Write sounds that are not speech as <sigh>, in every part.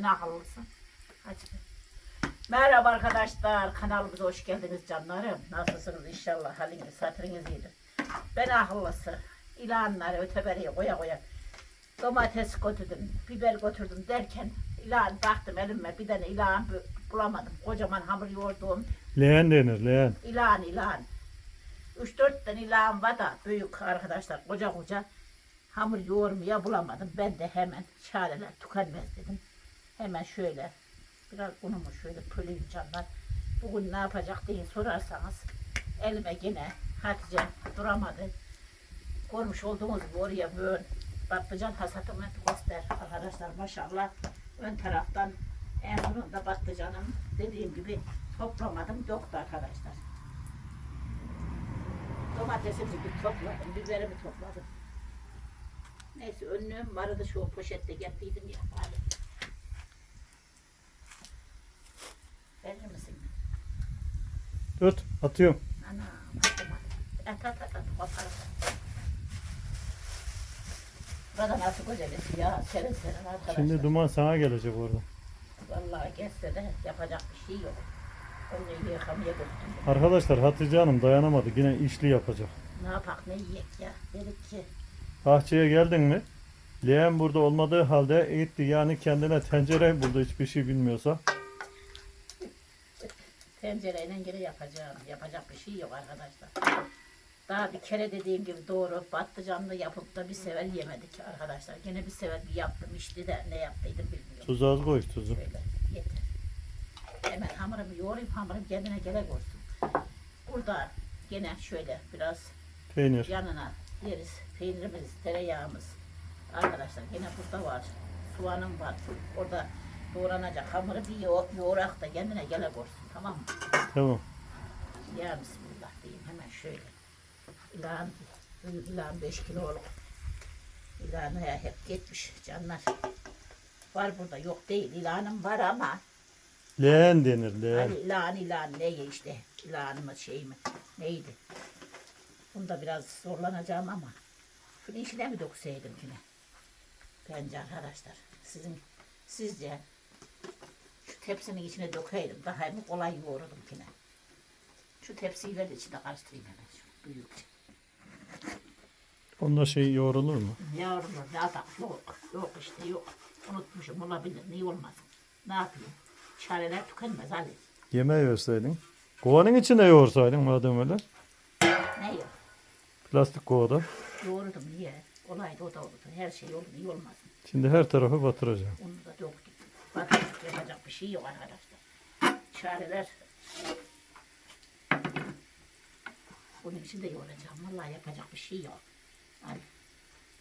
Sen akıllısın. Hadi. Merhaba arkadaşlar. Kanalımıza hoş geldiniz canlarım. Nasılsınız inşallah haliniz hatırınız iyidir. Ben akıllısı. İlanları öteberiye koya koya. Domates götürdüm, biber götürdüm derken ilan baktım elime bir tane ilan bu- bulamadım. Kocaman hamur yoğurduğum Leğen denir leğen. ilan ilan. Üç dört tane ilan var da büyük arkadaşlar koca koca hamur yoğurmaya bulamadım. Ben de hemen çareler tükenmez dedim. Hemen şöyle biraz unumu şöyle pöleyim canlar. Bugün ne yapacak diye sorarsanız elime yine Hatice duramadı. Görmüş olduğunuz gibi oraya böyle patlıcan hasatımı göster arkadaşlar maşallah. Ön taraftan en sonunda patlıcanım dediğim gibi toplamadım yoktu arkadaşlar. Domatesimi bir topladım, biberimi topladım. Neyse önlüğüm vardı şu poşette getirdim ya. Hadi. Verir misin? Tut atıyorum. Ana. At at at at, koparım. Burada nasıl güzelesi ya, serin serin arkadaşlar. Şimdi duman sana gelecek orada. Vallahi geçse de yapacak bir şey yok. Önlüğü yıkamaya götürdüm. Arkadaşlar Hatice Hanım dayanamadı. Yine işli yapacak. Ne yapak ne yiyek ya. Dedik ki Bahçeye geldin mi? Leğen burada olmadığı halde gitti yani kendine tencere buldu hiçbir şey bilmiyorsa. Tencereyle gene yapacağım. Yapacak bir şey yok arkadaşlar. Daha bir kere dediğim gibi doğru patlıcanlı yapıp da bir sefer yemedik arkadaşlar. Gene bir sefer bir yaptım işte de ne yaptıydım bilmiyorum. Tuz az koy tuzu. Şöyle yeter. Hemen hamurumu yoğurayım hamurum kendine gele koysun. Burada gene şöyle biraz Peynir. yanına yeriz. Peynirimiz, tereyağımız. Arkadaşlar yine burada var. Soğanım var. Orada doğranacak hamuru bir yoğur, yoğurak da kendine gele koysun. Tamam mı? Tamam. Ya Bismillah diyeyim hemen şöyle. İlan, ilan 5 kiloluk. İlanı ya hep gitmiş canlar. Var burada yok değil. İlanım var ama Leğen denir leğen. hani ilan ilan ne işte ilanı mı şey mi neydi? Bunda biraz zorlanacağım ama şunu içine mi dökseydim yine? Bence arkadaşlar sizin sizce şu tepsinin içine dökeydim daha mı kolay yoğururdum yine. Şu tepsiyi ver de içine karıştırayım hemen şu büyük. Onda şey yoğrulur mu? Yavrum ne adam yok yok işte yok. Unutmuşum olabilir niye olmaz. Ne yapayım? Çareler tükenmez Ali. Yemeği verseydin. Kovanın içine yoğursaydın madem öyle. Ne yok? Plastik kovada. Yoğurdum niye? Olaydı o da oldu. Her şey oldu iyi olmaz. Şimdi her tarafı batıracağım. Onu da döktüm. Bakın yapacak bir şey yok arkadaşlar. Çareler. Bunun için de yoğuracağım. Vallahi yapacak bir şey yok. Hadi.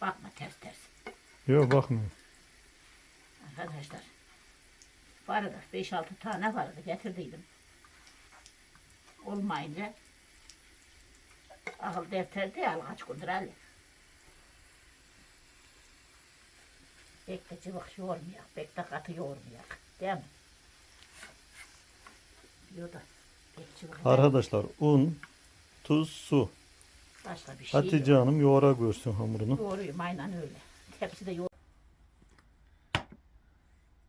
Bakma ters ters. Yok bakmıyorum. Arkadaşlar. Vardı. 5-6 tane vardı. Getirdiydim. Olmayınca akıl defterde al kaç gündür al. Pek de cıvık yoğurmayak. Pek de katı yoğurmayak. Değil mi? Diyor da pek cıvık. Arkadaşlar un, tuz, su. Başka bir şey Hatice yok. Hanım yoğura görsün hamurunu. Yoğuruyum aynen öyle. Tepside yoğur.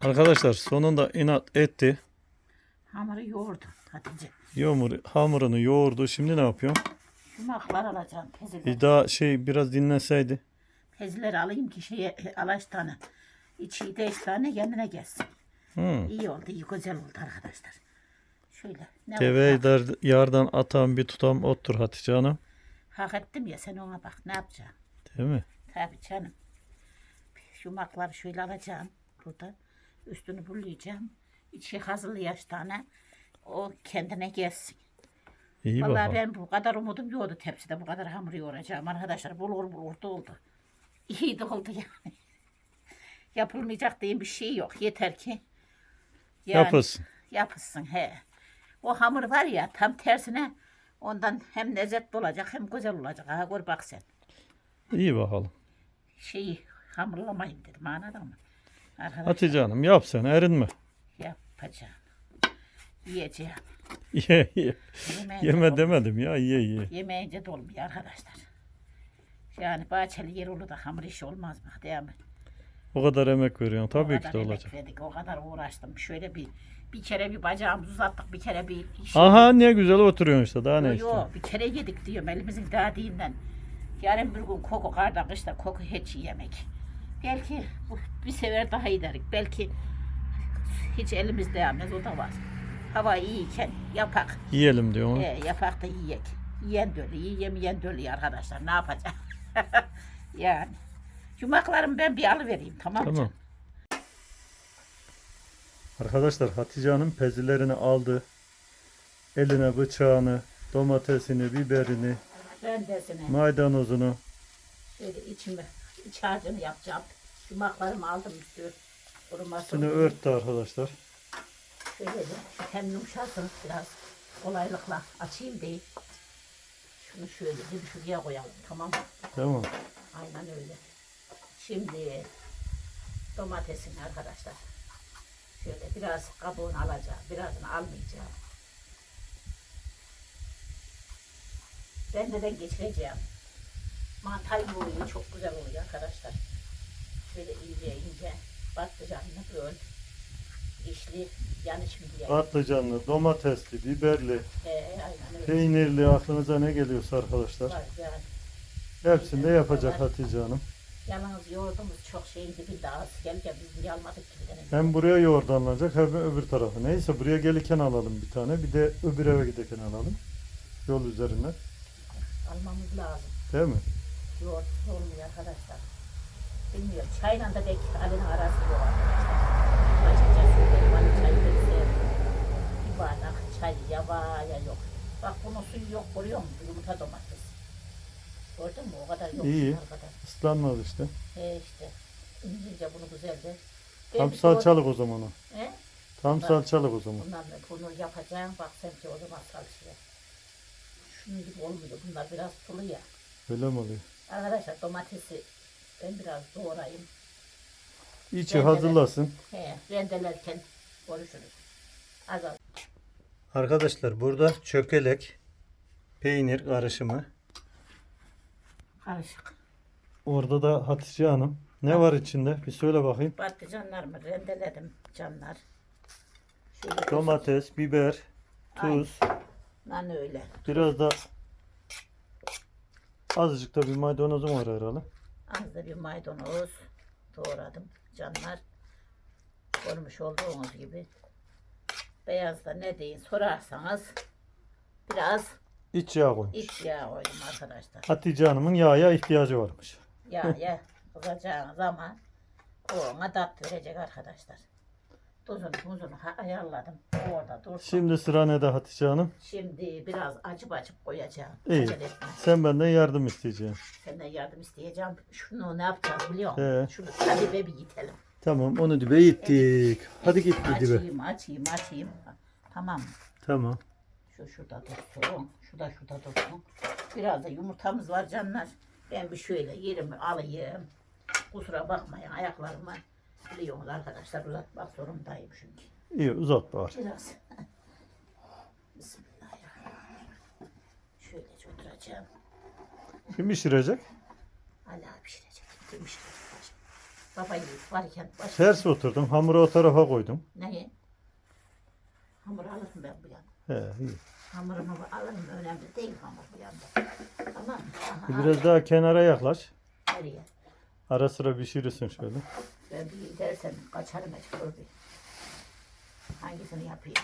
Arkadaşlar sonunda inat etti. Hamuru yoğurdum Hatice. Yomur, hamurunu yoğurdu. Şimdi ne yapıyor? Yumaklar alacağım. Peziler. Bir daha şey biraz dinlenseydi. Pezileri alayım ki şeye <laughs> alaş tane. İçi beş tane kendine gelsin. Hı. İyi oldu, iyi güzel oldu arkadaşlar. Şöyle. Ne dar- yardan atan bir tutam ottur Hatice Hanım. Hak ettim ya sen ona bak ne yapacağım. Değil mi? Tabii canım. Şu makları şöyle alacağım burada. Üstünü bulayacağım. İçi hazırlı yaş tane. O kendine gelsin. İyi Vallahi bakalım. ben bu kadar umudum yoktu tepside bu kadar hamur yoğuracağım arkadaşlar. Bulur bulur da oldu. İyi de oldu yani. Yapılmayacak diye bir şey yok. Yeter ki yani Yapılsın. yapılsın he. O hamur var ya tam tersine ondan hem lezzetli olacak hem güzel olacak. Ha gör bak sen. İyi bakalım. Şeyi hamurlamayın dedim anladın mı? Arkadaşlar Hatice Hanım yap sen erinme. yapacağım. Yiyeceğim. Ye ye. Yeme demedim ya ye ye. Yemeyince dolmuyor arkadaşlar. Yani bahçeli yer olur da hamur işi olmaz bak değil mi? O kadar emek veriyorsun. O Tabii ki kadar de emek olacak. verdik, o kadar uğraştım. Şöyle bir bir kere bir bacağımızı uzattık, bir kere bir iş. Aha ne güzel oturuyorsun işte. Daha ne Yo, istiyorsun? yo, bir kere yedik diyorum elimizin dadiğinden. Yarın bir gün koku karda kışta koku hiç yemek. Belki bu bir sefer daha giderik. Belki hiç elimiz değmez o da var. Hava iyiyken yapak. Yiyelim diyor. E, yapak da yiyek. Yiyen dölü, yiyemeyen dölü arkadaşlar. Ne yapacağız? <laughs> yani. Yumaklarımı ben bir alıvereyim tamam mı? Tamam. canım? Arkadaşlar Hatice Hanım pezilerini aldı. Eline bıçağını, domatesini, biberini, Rendesini. maydanozunu. Şöyle içimi, iç harcını yapacağım. Yumaklarımı aldım üstü. Üstünü örttü arkadaşlar. Şöyle de hem yumuşasın biraz kolaylıkla açayım diye. Şunu şöyle bir şuraya koyalım tamam mı? Tamam. Aynen öyle. Şimdi domatesini arkadaşlar. Şöyle biraz kabuğunu alacağım. Birazını almayacağım. Rendeden geçireceğim. Mantar yoğuruyor. Çok güzel oluyor arkadaşlar. Şöyle ince ince patlıcanını böyle işli yanlış mı diye. Patlıcanlı, domatesli, biberli, Ee, aynen öyle. peynirli aklınıza ne geliyorsa arkadaşlar. Var yani. Hepsini de yapacak Hatice Hanım. Yalnız yoğurdumuz çok şeyin dibinde az gelirken biz niye almadık ki bir tane? Hem buraya yoğurdanlanacak hem öbür tarafı. Neyse buraya gelirken alalım bir tane. Bir de öbür eve giderken alalım. Yol üzerine. Almamız lazım. Değil mi? Yoğurt olmuyor arkadaşlar. Bilmiyorum. Çayla da belki Ali'nin arası arkadaşlar. Açıkça söyleyeyim. Ali çayı da sevmiyor. Bir bardak çay ya var ya yok. Bak bunun suyu yok görüyor musun? Yumurta domates. Gördün mü? O kadar yok. İyi. Kadar. Islanmaz işte. He işte. İncince bunu güzelce. Tam salçalık o zaman o. He? Tam Bak. salçalık o zaman. Bundan da bunu yapacağım. Bak sen ki o zaman salçaya. Şunun gibi olmuyor. Bunlar biraz sulu ya. Öyle mi oluyor? Arkadaşlar domatesi ben biraz doğrayayım. İçi Ben de- hazırlasın. He, rendelerken konuşuruz. Az az. Arkadaşlar burada çökelek, peynir karışımı. Karışık. Orada da Hatice Hanım. Ne var içinde? Bir söyle bakayım. Patlıcanlarımı rendeledim canlar. Şöyle Domates, biber, tuz. Lan öyle. Biraz da azıcık da bir maydanozum var herhalde. Az da bir maydanoz doğradım canlar. Görmüş olduğunuz gibi. Beyaz da ne deyin sorarsanız biraz İç yağ koymuş. iç yağ koydum arkadaşlar. Hatice Hanım'ın yağa ihtiyacı varmış. Ya ya kızacağınız zaman ona tat verecek arkadaşlar. Tuzunu tuzunu ayarladım. Orada dursun. Şimdi sıra ne de Hatice Hanım? Şimdi biraz acı açıp koyacağım. İyi. Acele etme. Sen benden yardım isteyeceksin. Senden yardım isteyeceğim. Şunu ne yapacağız biliyor musun? He. Şunu hadi be bir gidelim. Tamam onu dibe gittik. Hadi git bir dibe. Açayım açayım açayım. Tamam? Tamam. Şu şurada dursun. Şu da şurada dursun. Biraz da yumurtamız var canlar. Ben bir şöyle yerimi alayım. Kusura bakmayın ayaklarıma. Biliyorsunuz arkadaşlar uzatmak zorundayım çünkü. İyi uzat bari. Biraz. <laughs> Bismillahirrahmanirrahim. Şöyle oturacağım. Kim pişirecek? Ali abi pişirecek. Kim pişirecek? Baba yiğit varken başka Ters oturdum. Hamuru o tarafa koydum. neyi? Hamur alırım ben bu yana. He iyi. Hamurumu alırım önemli değil hamur bu yanda. Tamam mı? Aha, Biraz daha kenara yaklaş. Nereye? Ara sıra pişirirsin şöyle. Ben bir gidersem kaçarım mecbur bir. Hangisini yapayım?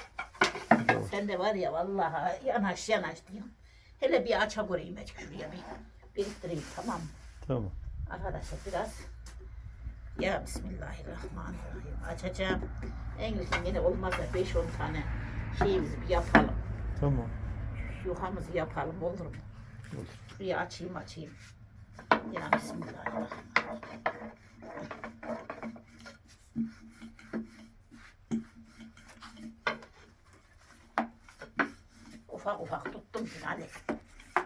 Sen de var ya vallahi yanaş yanaş diyorum. Hele bir aça koyayım hiç şuraya bir biriktireyim tamam mı? Tamam. Arkadaşlar biraz ya Bismillahirrahmanirrahim açacağım. En güzel yine olmazsa 5-10 tane şeyimizi bir yapalım. Tamam. Yuhamızı yapalım olur mu? Olur. Şuraya açayım açayım. Ya Bismillahirrahmanirrahim. Ufak ufak tuttum şimdi Ali.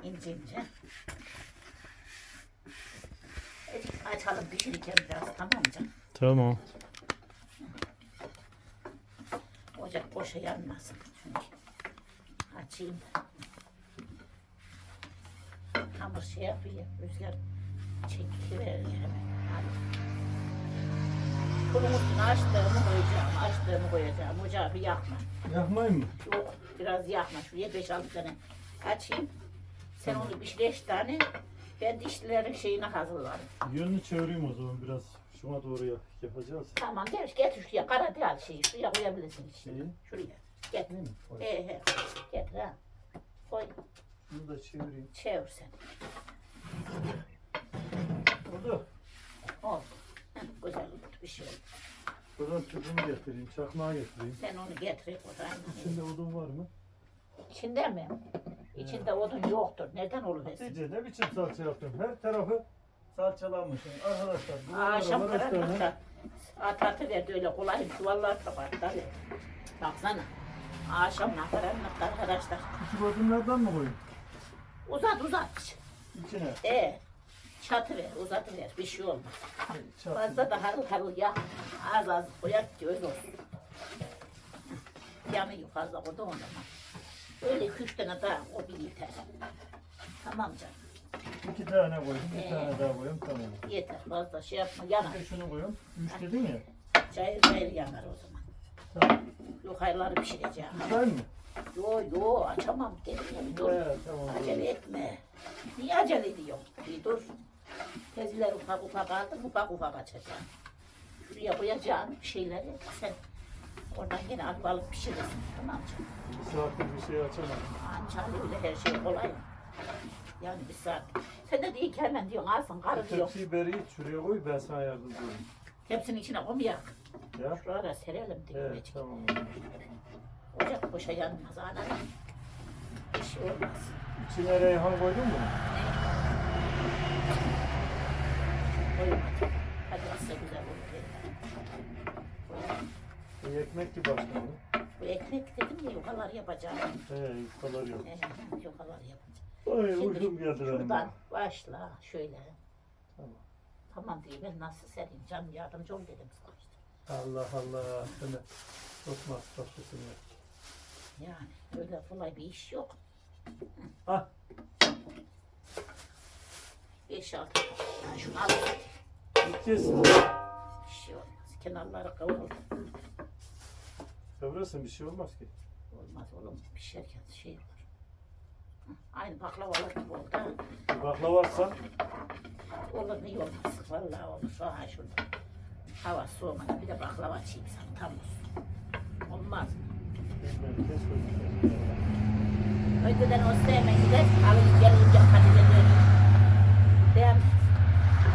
İnce ince. Açalım pişirirken biraz tamam mı canım? Tamam. Ocak boşa yanmasın çünkü. Açayım. Hamur şey yapıyor. Rüzgar çekiver hemen. Hadi. Üstüne açtığımı koyacağım. Açtığımı koyacağım. Ocağı bir yakma. Yakmayın mı? Yok biraz yakma. Şuraya 5-6 tane açayım. Sen onu bir 5 tane ben dişlilerin şeyini hazırlarım. Yönünü çevireyim o zaman biraz. Şuna doğru yap- yapacağız. Tamam gel getir şuraya. Kara değil şeyi. Şuraya koyabilirsin işte. Şeyi. Şuraya. Getir. Koy. He he. Getir ha. Koy. Şunu da çevireyim. Çevir sen. Oldu. Oldu. Heh, Güzel oldu. Bir şey oldu. Buradan tüpümü getireyim. Çakmağı getireyim. Sen onu getir. Oradan. İçinde odun var mı? İçinde mi? İçinde odun yoktur. Nereden oluversin? Hatice ne biçim salça yaptın? Her tarafı salçalanmış. Arkadaşlar bu Akşam karanlıkta tane. at atı verdi öyle kolay çuvallar kapattı. Baksana. Akşam karanlıkta arkadaşlar. Küçük odunlardan mı koyayım? Uzat uzat. İçine. Ee, çatı ver, uzatı ver. Bir şey olmaz. Çatı. Fazla da harıl harıl yak. Az az koyak ki öyle olsun. Yanıyor fazla o zaman. Öyle iki üç tane daha o bir yeter. Tamam canım. İki tane koydum. Bir Ee. tane daha koyayım tamam. Yeter. Fazla şey yapma. Yanar. Bir de şunu koyayım. Üç dedin ya. Cayır cayır yanar o zaman. Tamam. Yukarıları pişireceğim. Güzel mi? Yo yo açamam dedim ya dur. Evet tamam. Acele etme. Niye acele ediyorsun? Bir dur. Teziler ufak ufak aldım ufak ufak açacağım. Şuraya koyacağım bir şeyleri sen oradan yine alıp alıp pişirirsin. Tamam. Bir saattir bir şey açamadım. Anca öyle her şey kolay. Yani bir saat. Sen de değil ki hemen diyorsun alsın karı diyor. Tepsiyi beri şuraya koy ben sana yardımcı olayım. Hepsinin içine koymayak. Ya. Şuralara serelim diyor. Evet tamam. Ocak boşa yanmaz ana. Bir şey olmaz. İçine reyhan koydun mu? Koymadım. Hadi nasıl güzel. Bir ekmek gibi başladı. Bu ekmek dedim ya yukalar yapacağım. He yufkalar yok. Ee, yukalar yapacağım. Ay Şimdi uykum geldi benim. Şuradan başla şöyle. Tamam. Tamam diye ben nasıl sereyim canım yardımcı ol dedim sana işte. Allah Allah. Sen çok masraflısın ya. Yani öyle kolay bir iş yok. Ah. Beş altı. Ha, şunu al. Gideceğiz. Bir şey olmaz. Kenarları kıvırır. Kıvrılsın bir şey olmaz ki. Olmaz oğlum pişerken şey olur. Aynı baklavalar gibi oldu. ha. Bir bakla varsa Olur niye olmaz? Vallahi olur. Aha şurada. Hava soğumadan bir de baklava açayım sana tam olsun. Olmaz mı? Önceden o sevme gider, alın gelince patates Değil mi?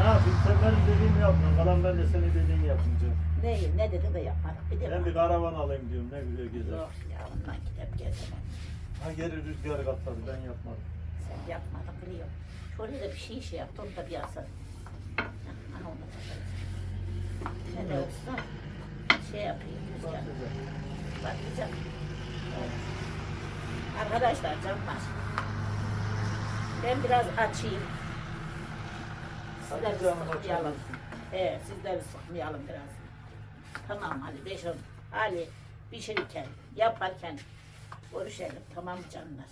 Bir sen benim dediğimi yapma. Kalan ben de senin dediğini yapmayacağım. Ne, ne dedi de yapmadık. Bir de Ben bir karavan alayım diyorum. Ne güzel gezer. Yok ya ondan gidip gezemem. Ha geri rüzgar katladı. Ben yapmadım. Sen yapmadın biliyorum. Şöyle de bir şey şey yaptı, onu da bir asar. Aha onu da takarız. Ne de olsa şey yapayım, rüzgar. Patlayacak. Evet. Arkadaşlar canlar. Ben biraz açayım. Sizleri sıkmayalım. Evet, sizleri sıkmayalım biraz. Tamam hadi beş on. Ali pişirirken, yaparken görüşelim. Tamam canlar.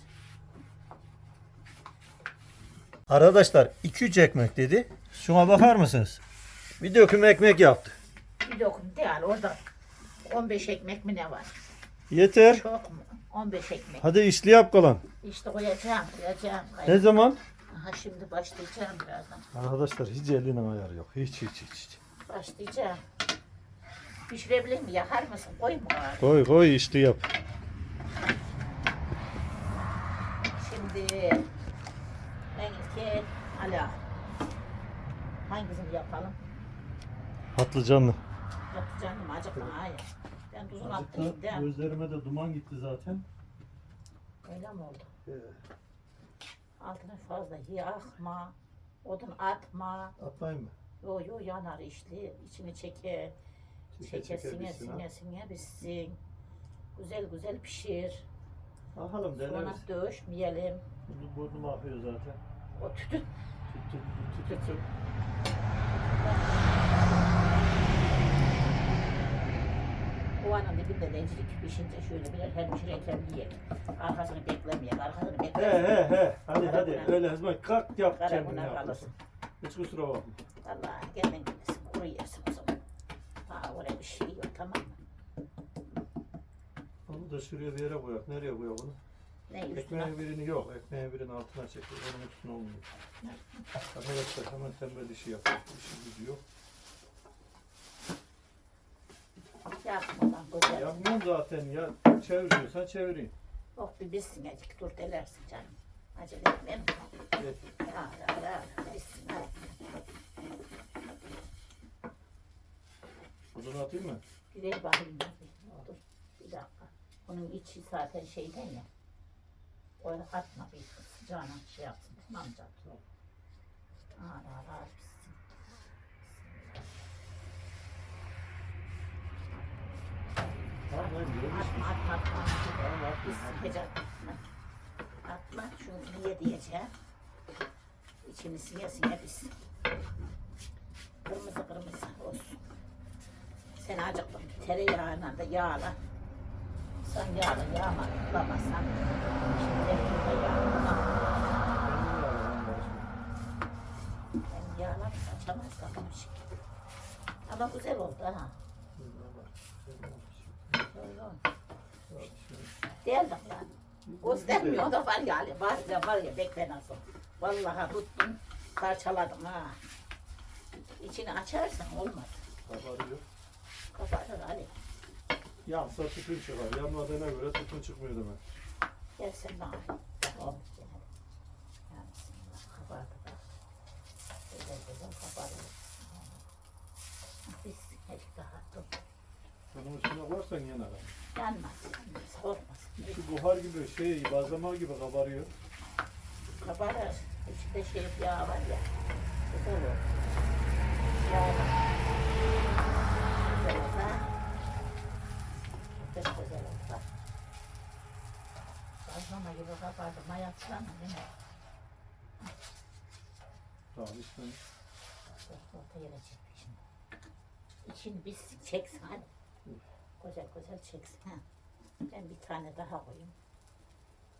Arkadaşlar 2-3 ekmek dedi. Şuna bakar mısınız? Bir döküm ekmek yaptı. Bir dokum değil orada 15 ekmek mi ne var? Yeter. Çok mu? 15 ekmek. Hadi işli yap kalan. İşte koyacağım, koyacağım. Ne zaman? Aha şimdi başlayacağım birazdan. Arkadaşlar hiç elinin ayarı yok. Hiç hiç hiç. hiç. Başlayacağım. Pişirebilir mi? Yakar mısın? Koy mu? Koy koy işli yap. Şimdi ben ilk ala. Hangisini yapalım? Patlıcanlı. Patlıcanlı mı? Acıkma hayır. Ben tuzunu attım mi? Gözlerime de duman gitti zaten. Öyle mi oldu? Altına fazla yakma. Odun atma. Atmayayım mı? Yo yo yanar işli. içini çeker. Çeke Çeker çeke sine bitsin ha. sine sine bitsin. Güzel güzel pişir. Bakalım Sonra deneriz. dövüşmeyelim. Bunu burnum akıyor zaten. O tütün Tüt tüt tüt tüt kovanın dibinde de encilik pişince şöyle birer her pişirirken yiyek. Arkasını beklemeyek. Arkasını He beklemeyek. he he. Hadi hadi. Öyle hızma. Kalk yap Kara kendini buna kalırsın. Hiç kusura bakma. Vallahi kendin bilirsin. Kuru yersin o zaman. Ha oraya bir şey yok tamam mı? Onu da şuraya bir yere koyak. Nereye koyak onu? Ne üstüne? Ekmeğin birini yok. Ekmeğin birini altına çekiyor. Onun üstüne olmuyor. Arkadaşlar hemen tembel işi yapıyor. İşi gücü yok. Güzel. Yapmıyorum zaten ya. Çeviriyorsan çevireyim. Yok bir bilsin azıcık dur delersin canım. Acele etmem. Evet. Ya ya ya bilsin hadi. Odunu atayım mı? Bir ver bakayım. Dur bir dakika. Bunun içi zaten şeyden ya. Öyle atma bir sıcağına şey yapsın. Tamam canım. Aa, aa, aa, pişsin. Tamam. Ama güzel oldu ha. Değildim lan. Göstermiyor da var ya, var ya, var ya, bekle nasıl. Vallahi tuttum, parçaladım ha. İçini açarsan olmaz. Kabarıyor. Kabarır Ali. Yansa tütün çıkar. Yanmadığına göre tütün çıkmıyor demek. Gel sen bana. Tamam. Yani kabardı da. Güzel güzel kabarıyor. Biz hiç daha dur. Koyarsan yanar. Yanmaz, yanmaz, korkmaz. Şu buhar gibi şey, bazlama gibi kabarıyor. Kabarır. İçinde şey yağ var ya. Güzel olur. Yağ var. Güzel olur ha. Çok güzel olur bak. Bazlama gibi kabardı. Mayatsana değil mi? Tamam işte. Orta yere çek şimdi. İçini bir çeksin hadi. Güzel güzel çeksin. Ha. Ben bir tane daha koyayım.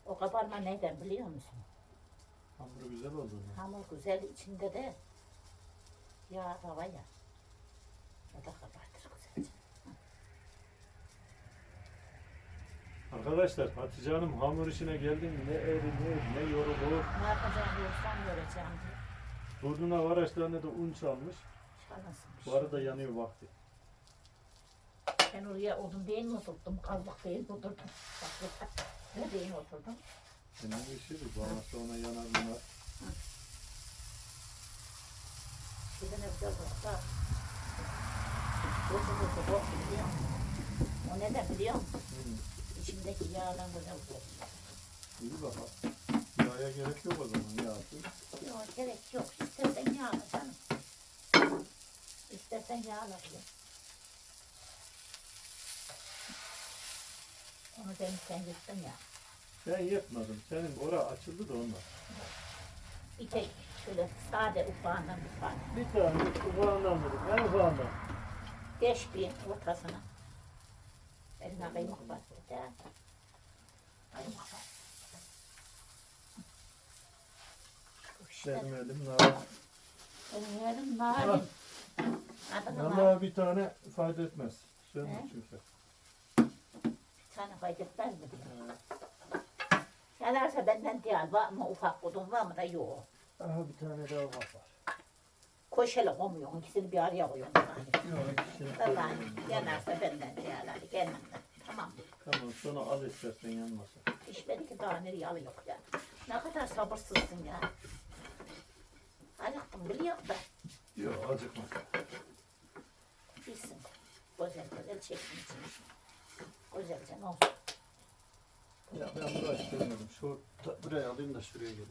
O kabarma neden biliyor musun? Hamuru güzel oldu. mu? Hamur güzel içinde de yağ da var ya. O da kabartır güzelce. Arkadaşlar Hatice Hanım hamur işine geldi mi ne eri ne, yorulur. Ne yapacağım diyorsan göreceğim diye. Burnuna var açlarına da un çalmış. Şanlısınmış. Bu arada yanıyor vakti. Ben oraya odun değil mi oturdum? Kazlık değil mi oturdum? Bak bak. Ne değil mi oturdum? Senin işi bu. Bana sonra yanar bunlar. Şimdi ne güzel olsa. Bozu bozu bozu biliyor musun? O neden biliyor musun? İçindeki yağdan güzel bozu. İyi bakalım. Yağa gerek yok o zaman yağsın. Yok gerek yok. İstersen yağla canım. İstersen yağla diyor. Onu ben sen gittin ya. Ben yetmedim. Senin ora açıldı da ondan. Bir tek şöyle sade ufağından bir tane. Bir tane ufağından dedim. En ufağından. Geç bir ortasına. Eline kıymak bas. bir de. Kıymak bas. Bu işte. Benim elim nar. Benim. Adını var. Vallahi bir tane fayda etmez. Sen He? çünkü. Bir tane kaydetmez mi diyor. Yanarsa benden değil. Var mı ufak odun var mı da yok. Aha bir tane daha var. Koşele koymuyorsun. İkisini bir araya koyuyorsun. Yok ikisini Vallahi yanarsa benden değil. Hadi ben. Tamam. Tamam sonra al istersen yanmasın. Pişmedi ki daha nereye alıyor ya. Ne kadar sabırsızsın ya. Acıktım biliyor musun? Yok acıkma. Bilsin. Güzel güzel çeksin içine. Güzelce ne olsun. Ya ben buraya istemedim. Şu ta- buraya alayım da şuraya geleyim.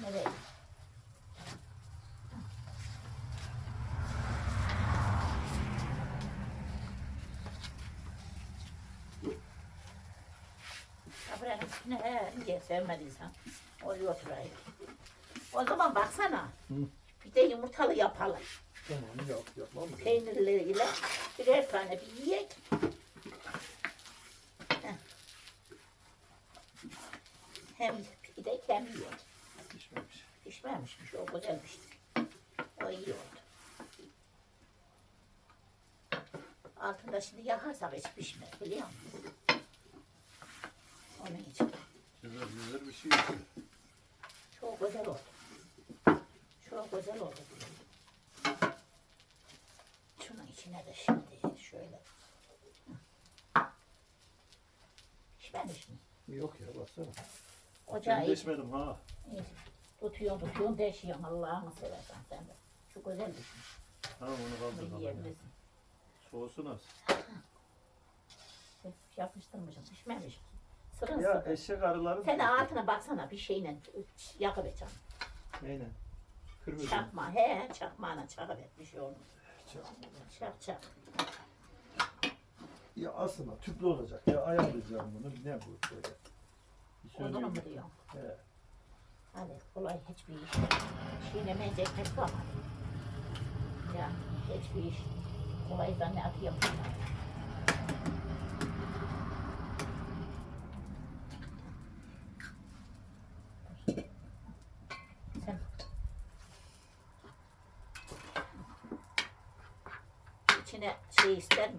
Nereye? Buranın üstüne he, niye sevmediysen oraya oturayım. O zaman baksana. Hı. Bir de yumurtalı yapalım. Tamam yap yapmam mı? Peynirleriyle birer tane bir yiyek. Heh. Hem pidek hem yiyek. Pişmemiş. Pişmemişmiş, o güzelmişti. O iyi oldu. Altında şimdi yakarsak hiç pişmez biliyor musun? Onun için Güzel güzel bir şey çok güzel oldu. Çok güzel oldu. Şunun içine de şimdi şöyle. Pişmemiş mi? Yok ya baksana. Ocağı Ben iyi. geçmedim ha. iyi. Tutuyorsun tutuyorsun deşiyorsun Allah'ını seversen sen de. Çok güzel düşmüş. Tamam onu Bunu kaldırma. yiyebilirsin. Soğusun az. Yapıştırmışım pişmemiş. Sırın Ya sırın. eşek arıları. Sen de altına baksana bir şeyle yakıver canım. Neyle? Kırmızı. Çakma he çakmağına çakıver bir şey olmaz. Çak çak. Ya aslında tüplü olacak. Ya ayarlayacağım bunu. Ne bu böyle? Bir Onu mu diyorsun? He. Hadi kolay hiçbir iş. Çiğnemeyince ekmek var. Ya hiçbir iş. Kolay zannediyorum. Sen içine şey ister?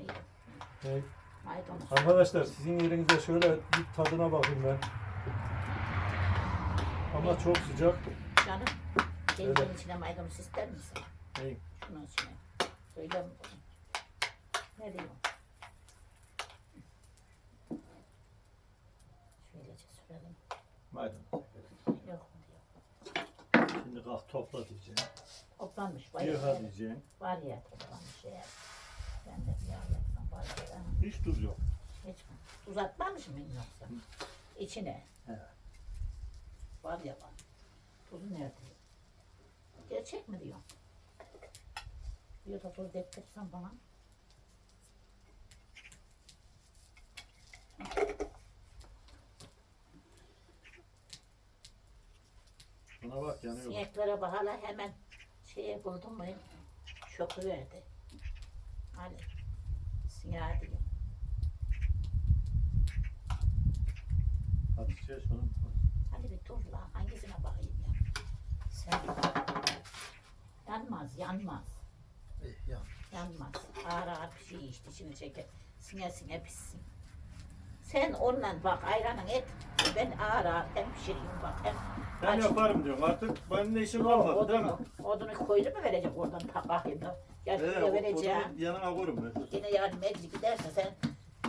Hey. Maydanoz. Arkadaşlar sizin yerinizde şöyle bir tadına bakayım ben. Ama çok sıcak. Canım. Öyle. Denizin içine maydanoz ister misin? Hey. Şunun içine. Söyle mi? Ne diyorsun? Şöylece sürelim. Maydanoz. Yok mu diyor. Şimdi kalk topla diyeceğim. Toplanmış var Yıha ya. diyeceğim. Var ya toplanmış ya. Ben de bir yağ yapsam var ya. Hiç tuz yok. Hiç mi? Tuz atmamış mıyım yoksa? İçine. He. Var ya bak. Tuzu nerede? Gerçek mi diyor? Bir da tuz getirsen bana. Buna bak yanıyor. Sineklere bak hala hemen şeye buldum mu şoku verdi. Hadi. Sineğe diyor. Hadi şey şunu. Hadi bir dur la hangisine bakayım ya. Sen yanmaz yanmaz Eh, ya. yanmaz. Ağır ağır bir şey işte içine çeker. Sine sine pişsin. Sen onunla bak ayranın et. Ben ağır ağır hem pişireyim bak hem Ben aç- yaparım diyorum artık. Benim ne işim kalmadı değil mi? odunu, koydu mu verecek oradan takayım da. Ee, şuraya o- vereceğim. odunu yanına koyarım ben. Yine yarın meclis gidersen sen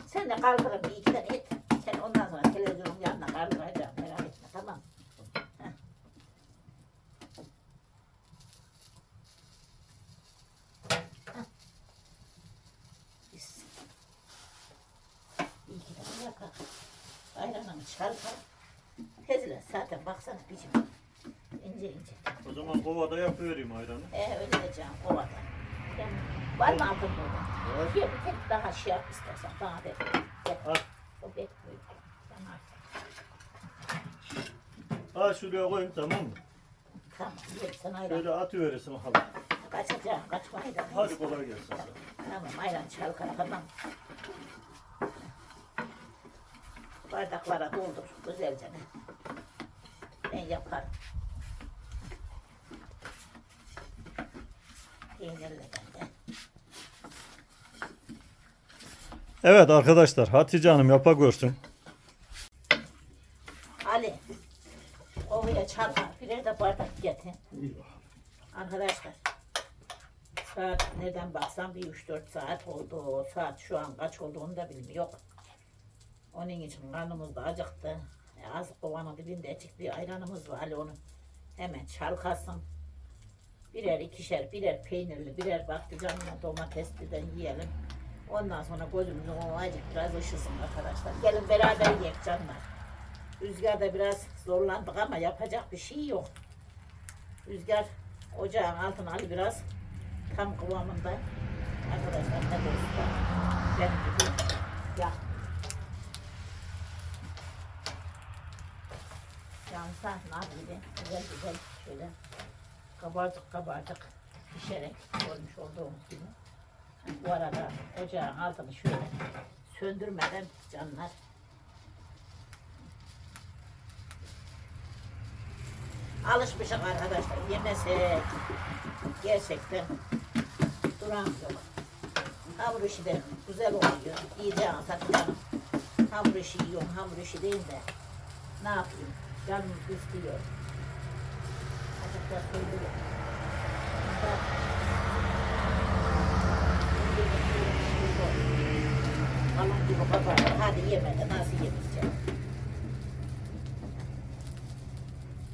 sen de kaldırın bir iki tane et. Sen ondan sonra televizyonun yanına kaldıracaksın merak etme tamam. Heh. Heh. Biz bir iki tane yakar. Ayranını çarpar. Tezle zaten baksana biçim. İnce ince. O zaman kovada yapıvereyim ayranı. Ee öyle diyeceğim ovada. Ben, var mı altın burada? Var. Bir, bir tek daha şey yap istersen bana ver. Al. O bekliyor. Ha şuraya koyayım tamam mı? Tamam. Ver sen ayran. Şöyle atıverirsin bakalım. Kaçacağım. Kaçmayı da. Hadi kolay gelsin. Tamam ayran çalkar tamam. Bardaklara doldur güzelce. Ben yaparım. Peynirle. Evet arkadaşlar Hatice Hanım yapa görsün. Ali. Ovaya çalkar. Birer de bardak getir. Arkadaşlar saat nereden baksam bir 3-4 saat oldu. O saat şu an kaç olduğunu da bilmiyor. Onun için karnımız da acıktı. E, Az kovanın dibinde açık bir ayranımız var. Ali onu hemen çalkasın. Birer ikişer, birer peynirli, birer patlıcanla domatesli yiyelim. Ondan sonra gözümüzün o acık biraz ışısın arkadaşlar. Gelin beraber yiyek canlar. Rüzgarda biraz zorlandık ama yapacak bir şey yok. Rüzgar ocağın altına Ali biraz tam kıvamında. Arkadaşlar ne olursa benim gibi ya. Ne yapayım güzel güzel şöyle kabarcık kabarcık pişerek olmuş olduğumuz gibi. Bu arada ocağın altını şöyle söndürmeden canlar alışmışım arkadaşlar yemesek gerçekten duram yok. Hamur işi de güzel oluyor. Yiyeceğin satılanın. Hamur işi yiyorum, hamur işi değil de. Ne yapayım? Canım istiyor. Azıcık söylüyor. Balon gibi kabarır. Hadi yemedi. Nasıl yemeyeceğim?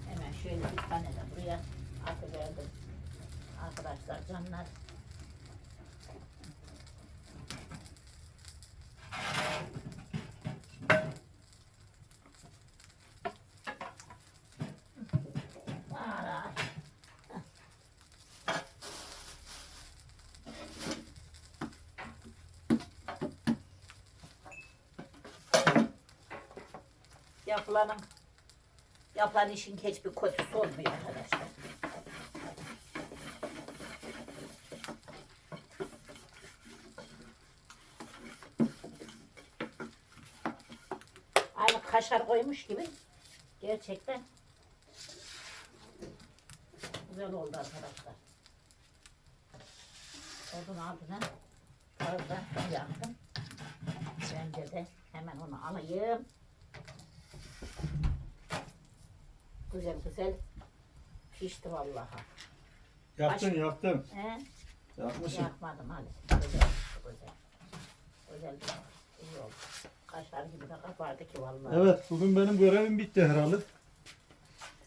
Hemen şöyle bir tane de buraya atıverdim. Arkadaşlar canlar. Yapılanın yapılan işin hiçbir kötüsü olmuyor arkadaşlar. Aynı kaşar koymuş gibi. Gerçekten güzel oldu arkadaşlar. Odun altına fazla yaktım. Bence de hemen onu alayım. Güzel güzel pişti vallahi. Yaktın yaktın. He? Yakmışsın. Yakmadım hadi. Güzel, güzel. Güzel bir iyi oldu. Kaşar gibi de kabardı ki vallahi. Evet bugün benim görevim bitti herhalde.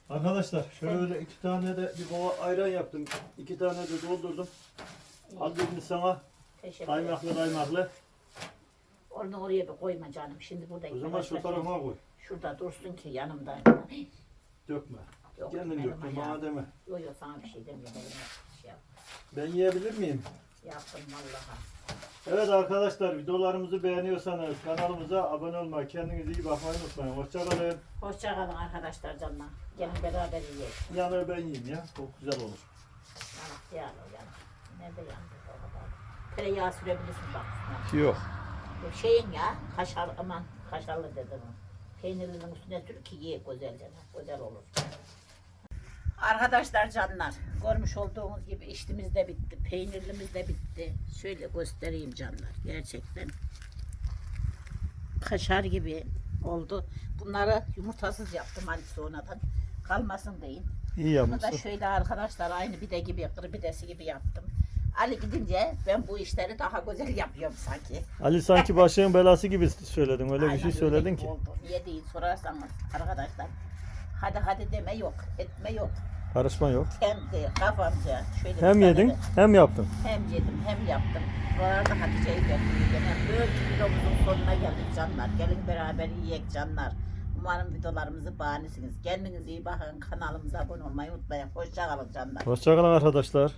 Arkadaşlar şöyle iki tane de bir kova ayran yaptım. iki tane de doldurdum. İyi, Al birini sana Teşekkür ederim. kaymaklı kaymaklı. Onu oraya bir koyma canım. Şimdi burada O zaman şu tarafa koy. Şurada dursun ki yanımda. Dökme. Yok, Kendin benim dökme ayağım. bana deme. Yok yok sana bir şey demiyorum. Elime şey yap. Ben yiyebilir miyim? Yaptım vallahi. Evet arkadaşlar videolarımızı beğeniyorsanız kanalımıza abone olmayı, kendinize iyi bakmayı unutmayın. Hoşçakalın. Hoşçakalın arkadaşlar canlar. Gelin beraber yiyelim. Yanı ben yiyeyim ya. Çok güzel olur. Yanak yağlı o yanak. Nerede yandı o kadar. Tereyağı sürebilirsin bak. Yok. Bu şeyin ya kaşar aman kaşarlı dedim. Peynirinin üstüne sür ki ye güzelce. Güzel olur. Arkadaşlar canlar görmüş olduğunuz gibi içtimiz de bitti. Peynirlimiz de bitti. Şöyle göstereyim canlar. Gerçekten kaşar gibi oldu. Bunları yumurtasız yaptım Ali sonradan. Kalmasın deyin. İyi Bunu da yapmışsın. şöyle arkadaşlar aynı bide gibi, kırbidesi gibi yaptım. Ali gidince ben bu işleri daha güzel yapıyorum sanki. Ali sanki başının belası gibi söyledin. Öyle bir şey söyledin öyle ki. Oldu. Niye değil sorarsanız arkadaşlar. Hadi hadi deme yok, etme yok. Karışma yok. Hem de kafamca şöyle bir Hem tane yedin de- hem yaptın. hem yedim hem yaptım. Buralarda Hatice'yi götürdüm. Böyle videomuzun sonuna geldik canlar. Gelin beraber yiyek canlar. Umarım videolarımızı beğenirsiniz. Kendinize iyi bakın. Kanalımıza abone olmayı unutmayın. Hoşçakalın canlar. Hoşçakalın arkadaşlar.